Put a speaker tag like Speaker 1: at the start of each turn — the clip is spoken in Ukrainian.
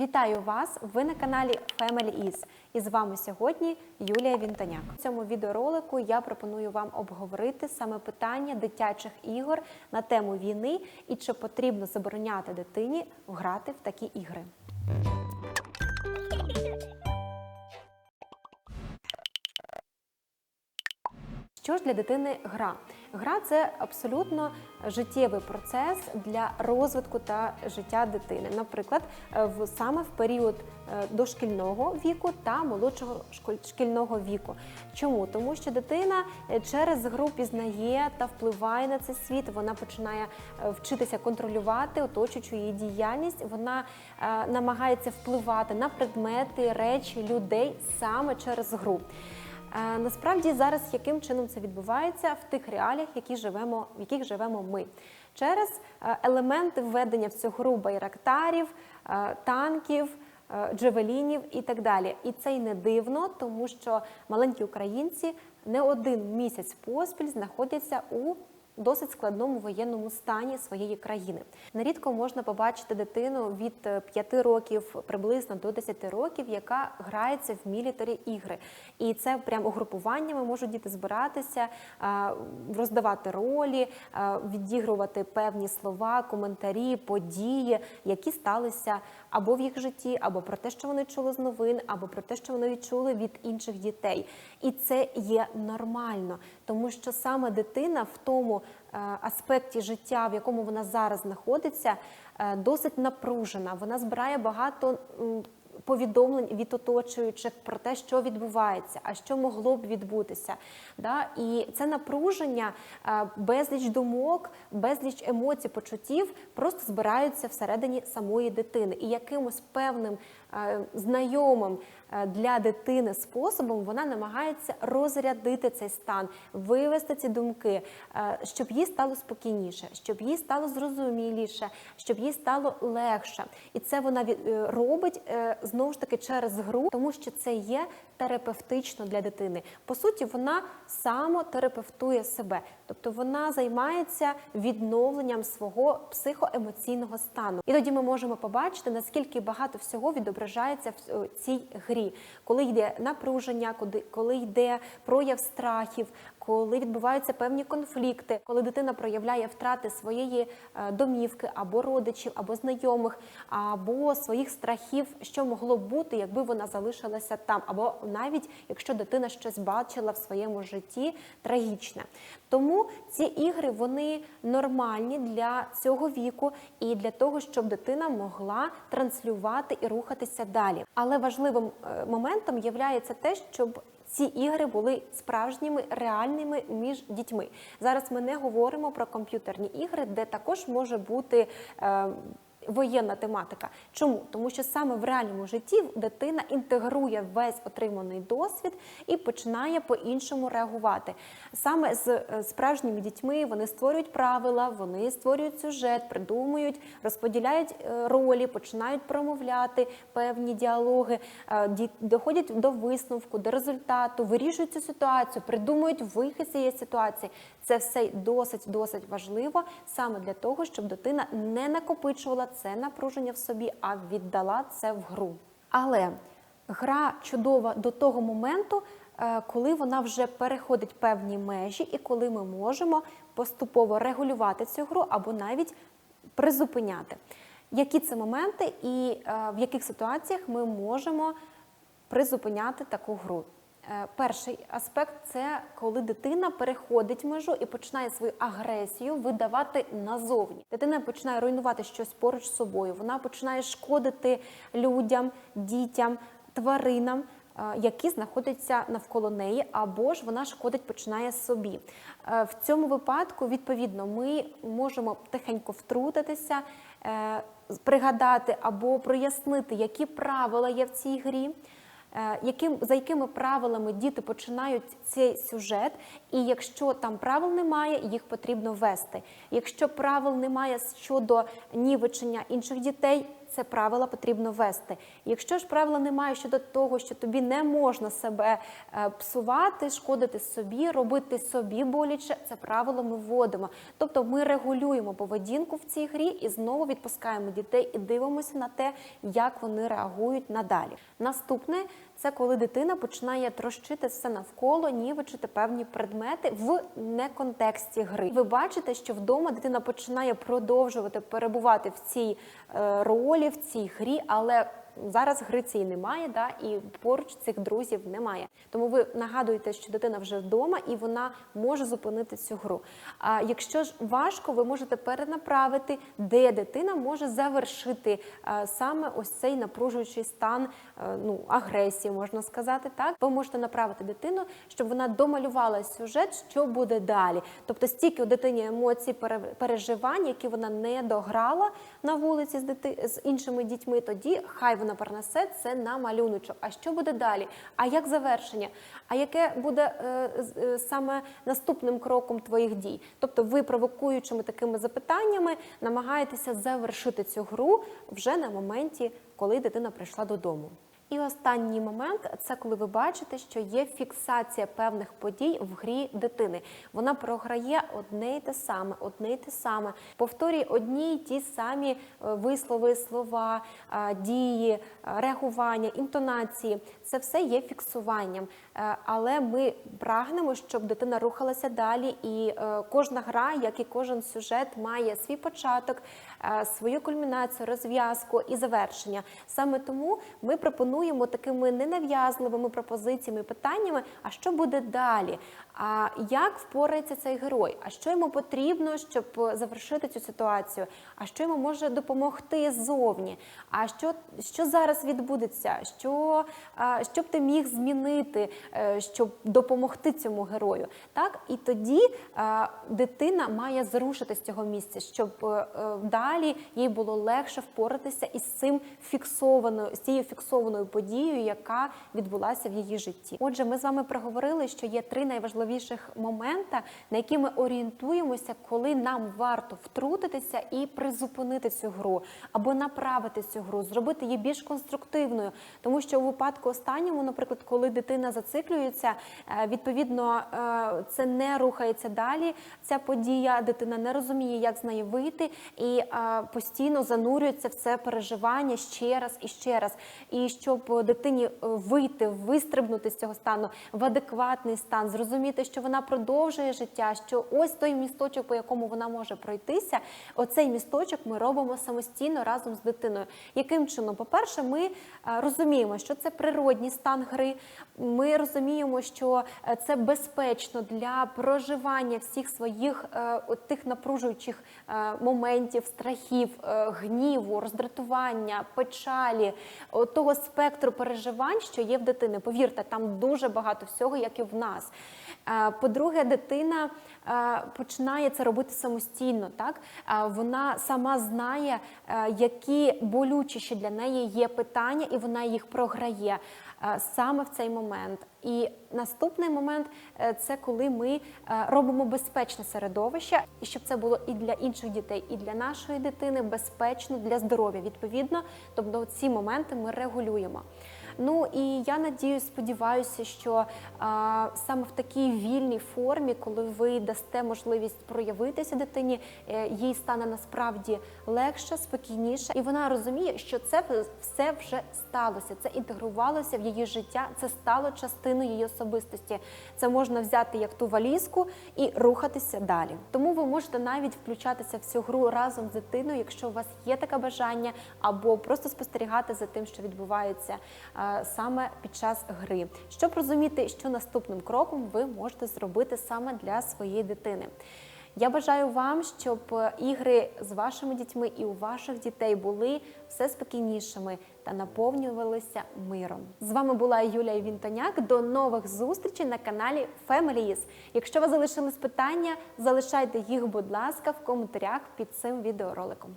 Speaker 1: Вітаю вас! Ви на каналі Family Is. І з вами сьогодні Юлія Вінтоняк. У цьому відеоролику я пропоную вам обговорити саме питання дитячих ігор на тему війни і чи потрібно забороняти дитині грати в такі ігри. Що ж для дитини гра? Гра це абсолютно життєвий процес для розвитку та життя дитини. Наприклад, е, в саме в період е, дошкільного віку та молодшого шкільного віку. Чому? Тому що дитина е, через гру пізнає та впливає на цей світ. Вона починає вчитися контролювати оточуючу її діяльність. Вона намагається впливати на предмети, речі, людей саме через гру. Е, Насправді зараз яким чином це відбувається в тих реаліях, які живемо, в яких живемо ми, через е, елементи введення в цю гру байрактарів, е, танків. Джевелінів і так далі, і це й не дивно, тому що маленькі українці не один місяць поспіль знаходяться у досить складному воєнному стані своєї країни. Нерідко можна побачити дитину від 5 років приблизно до 10 років, яка грається в мілітарі ігри. І це прямо угрупуваннями можуть діти збиратися, роздавати ролі, відігрувати певні слова, коментарі, події, які сталися або в їх житті, або про те, що вони чули з новин, або про те, що вони відчули від інших дітей. І це є нормально, тому що саме дитина в тому е, аспекті життя, в якому вона зараз знаходиться, е, досить напружена. Вона збирає багато. Повідомлень від оточуючих про те, що відбувається, а що могло б відбутися. Да? І це напруження, е, безліч думок, безліч емоцій, почуттів просто збираються всередині самої дитини. І якимось певним е, знайомим е, для дитини способом вона намагається розрядити цей стан, вивести ці думки, е, щоб їй стало спокійніше, щоб їй стало зрозуміліше, щоб їй стало легше. І це вона е, робить е, знову ж таки через гру, тому що це є терапевтично для дитини. По суті, вона самотерапевтує себе, тобто вона займається відновленням свого психоемоційного стану. І тоді ми можемо побачити, наскільки багато всього відображається в е, цій грі, коли йде напруження, коли- йде прояв страхів, коли відбуваються певні конфлікти, коли дитина проявляє втрати своєї е, домівки або родичів, або знайомих, або своїх страхів, що могло бути, якби вона залишилася там, або навіть якщо дитина щось бачила в своєму житті трагічне. Тому ці ігри вони нормальні для цього віку і для того, щоб дитина могла транслювати і рухатися далі. Але важливим е, моментом є те, щоб ці ігри були справжніми реальними між дітьми. Зараз ми не говоримо про комп'ютерні ігри, де також може бути. Е, Воєнна тематика. Чому? Тому що саме в реальному житті дитина інтегрує весь отриманий досвід і починає по-іншому реагувати. Саме з е, справжніми дітьми вони створюють правила, вони створюють сюжет, придумують, розподіляють е, ролі, починають промовляти певні діалоги, е, доходять до висновку, до результату, вирішують цю ситуацію, придумують вихід з цієї ситуації. Це все досить досить важливо саме для того, щоб дитина не накопичувала це напруження в собі, а віддала це в гру. Але гра чудова до того моменту, е, коли вона вже переходить певні межі, і коли ми можемо поступово регулювати цю гру або навіть призупиняти. Які це моменти і е, в яких ситуаціях ми можемо призупиняти таку гру? Е, Перший аспект це коли дитина переходить межу і починає свою агресію видавати назовні. Дитина починає руйнувати щось поруч з собою. Вона починає шкодити людям, дітям, тваринам. е, Які знаходяться навколо неї, або ж вона шкодить починає собі. Е, В цьому випадку, відповідно, ми можемо тихенько втрутитися, пригадати або прояснити, які правила є в цій грі. Е, Яким за якими правилами діти починають цей сюжет, і якщо там правил немає, їх потрібно ввести. Якщо правил немає щодо нівечення інших дітей, це правила потрібно вести. Якщо ж правила немає щодо того, що тобі не можна себе е, псувати, шкодити собі, робити собі боляче, це правило ми вводимо. Тобто ми регулюємо поведінку в цій грі і знову відпускаємо дітей і дивимося на те, як вони реагують надалі. Наступне це коли дитина починає трощити все навколо, нівечити певні предмети в неконтексті гри. Ви бачите, що вдома дитина починає продовжувати перебувати в цій е, ролі, в цій грі, але Зараз гри цієї немає, да, і поруч цих друзів немає. Тому ви нагадуєте, що дитина вже вдома і вона може зупинити цю гру. А якщо ж важко, ви можете перенаправити, де дитина може завершити а, саме ось цей напружуючий стан е, ну, агресії, можна сказати. Так, ви можете направити дитину, щоб вона домалювала сюжет, що буде далі. Тобто стільки у дитині емоцій, пере- переживань, які вона не дограла на вулиці з дити... з іншими дітьми, тоді хай вона перенесе це на малюночок. А що буде далі? А як завершення? А яке буде е, е, саме наступним кроком твоїх дій? Тобто, ви провокуючими такими запитаннями намагаєтеся завершити цю гру вже на моменті, коли дитина прийшла додому. І останній момент це коли ви бачите, що є фіксація певних подій в грі дитини. Вона програє одне й те саме, одне й те саме, повторює одні й ті самі е, вислови, слова, е, дії, е, реагування, інтонації. Це все є фіксуванням. Але ми прагнемо, щоб дитина рухалася далі, і кожна гра, як і кожен сюжет, має свій початок, свою кульмінацію, розв'язку і завершення. Саме тому ми пропонуємо такими ненав'язливими пропозиціями, питаннями, а що буде далі? А як впорається цей герой? А що йому потрібно, щоб завершити цю ситуацію? А що йому може допомогти ззовні? А що, що зараз відбудеться? Що, що б ти міг змінити, е, щоб допомогти цьому герою? Так, і тоді дитина має зрушити з цього місця, щоб е, е, далі їй було легше впоратися із цим фіксованою з цією фіксованою подією, яка відбулася в її житті. Отже, ми з вами проговорили, що є три найважливіших момента, на які ми орієнтуємося, коли нам варто втрутитися і призупинити цю гру або направити цю гру, зробити її більш конструктивною, тому що у випадку останньому, наприклад, коли дитина зациклюється, е, відповідно е, це не рухається далі. Ця подія дитина не розуміє, як з неї вийти, і е, постійно занурюється в це переживання ще раз і ще раз. І щоб дитині е, вийти, вистрибнути з цього стану в адекватний стан, зрозуміти, що вона продовжує життя, що ось той місточок, по якому вона може пройтися, оцей місточок ми робимо самостійно разом з дитиною. Яким чином? По-перше, ми е, розуміємо, що це природній стан гри. Ми розуміємо, що е, це безпечно для проживання всіх своїх е, тих напружуючих е, моментів, страхів, е, гніву, роздратування, печалі, того спектру переживань, що є в дитини. Повірте, там дуже багато всього, як і в нас. Е, По-друге, дитина е, починає це робити самостійно. Так Е, вона сама знає, які які болючіші для неї є питання, і вона їх програє саме в цей момент. І наступний момент е, це коли ми е, робимо безпечне середовище, і щоб це було і для інших дітей, і для нашої дитини безпечно для здоров'я. Відповідно, тобто ці моменти ми регулюємо. Ну і я надію, сподіваюся, що а, саме в такій вільній формі, коли ви дасте можливість проявитися дитині, е, їй стане насправді легше, спокійніше, і вона розуміє, що це все вже сталося. Це інтегрувалося в її життя, це стало частиною її особистості. Це можна взяти як ту валізку і рухатися далі. Тому ви можете навіть включатися в цю гру разом з дитиною, якщо у вас є таке бажання, або просто спостерігати за тим, що відбувається саме під час гри, щоб розуміти, що наступним кроком ви можете зробити саме для своєї дитини. Я бажаю вам, щоб е, ігри з вашими дітьми і у ваших дітей були все спокійнішими та наповнювалися миром. З вами була Юлія Вінтоняк. До нових зустрічей на каналі Families. Якщо вас залишились питання, залишайте їх, будь ласка, в коментарях під цим відеороликом.